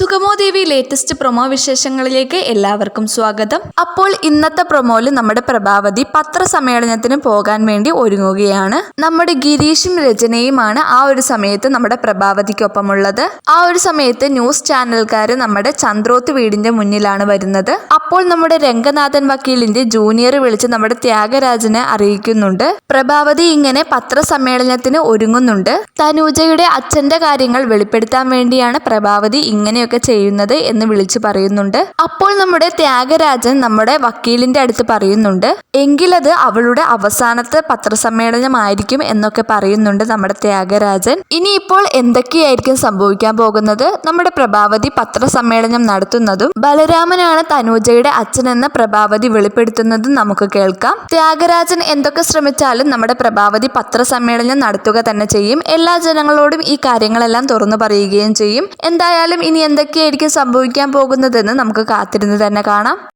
സുഗമോ ദേവി latest promo വിശേഷങ്ങളിലേക്ക് എല്ലാവർക്കും സ്വാഗതം. അപ്പോൾ ഇന്നത്തെ പ്രൊമോയിൽ നമ്മുടെ പ്രഭാവതി പത്രസമ്മേളനത്തിന് പോകാൻ വേണ്ടി ഒരുങ്ങുകയാണ്. നമ്മുടെ ഗിരീഷും രചനയുമാണ് ആ ഒരു സമയത്ത് നമ്മുടെ പ്രഭാവതിക്കൊപ്പമുള്ളത്. ആ ഒരു സമയത്ത് ന്യൂസ് ചാനൽക്കാർ നമ്മുടെ ചന്ദ്രോത്ത് വീടിന്റെ മുന്നിലാണ് വരുന്നത്. അപ്പോൾ നമ്മുടെ രംഗനാഥൻ വക്കീലിന്റെ ജൂനിയർ വിളിച്ച് നമ്മുടെ ത്യാഗരാജനെ അറിയിക്കുന്നുണ്ട്. പ്രഭാവതി ഇങ്ങനെ പത്രസമ്മേളനത്തിന് ഒരുങ്ങുന്നുണ്ട്. തനൂജയുടെ അച്ഛന്റെ കാര്യങ്ങൾ വെളിപ്പെടുത്താൻ വേണ്ടിയാണ് പ്രഭാവതി ഇങ്ങനെയൊക്കെ ചെയ്യുന്നത് എന്ന് വിളിച്ചു പറയുന്നുണ്ട്. അപ്പോൾ നമ്മുടെ ത്യാഗരാജൻ നമ്മുടെ വക്കീലിന്റെ അടുത്ത് പറയുന്നുണ്ട് എങ്കിലത് അവളുടെ അവസാനത്തെ പത്രസമ്മേളനമായിരിക്കും എന്നൊക്കെ പറയുന്നുണ്ട് നമ്മുടെ ത്യാഗരാജൻ. ഇനിയിപ്പോൾ എന്തൊക്കെയായിരിക്കും സംഭവിക്കാൻ പോകുന്നത്? നമ്മുടെ പ്രഭാവതി പത്രസമ്മേളനം നടത്തുന്നതും ബലരാമനാണ് തനൂജയുടെ അച്ഛനെന്ന പ്രഭാവതി വെളിപ്പെടുത്തുന്നത് നമുക്ക് കേൾക്കാം. ത്യാഗരാജൻ എന്തൊക്കെ ശ്രമിച്ചാലും നമ്മുടെ പ്രഭാവതി പത്രസമ്മേളനം നടത്തുക തന്നെ ചെയ്യും. എല്ലാ ജനങ്ങളോടും ഈ കാര്യങ്ങളെല്ലാം തുറന്നു പറയുകയും ചെയ്യും. എന്തായാലും ഇനി എന്തൊക്കെയായിരിക്കും സംഭവിക്കാൻ പോകുന്നതെന്ന് നമുക്ക് കാത്തിരുന്ന് തന്നെ കാണാം.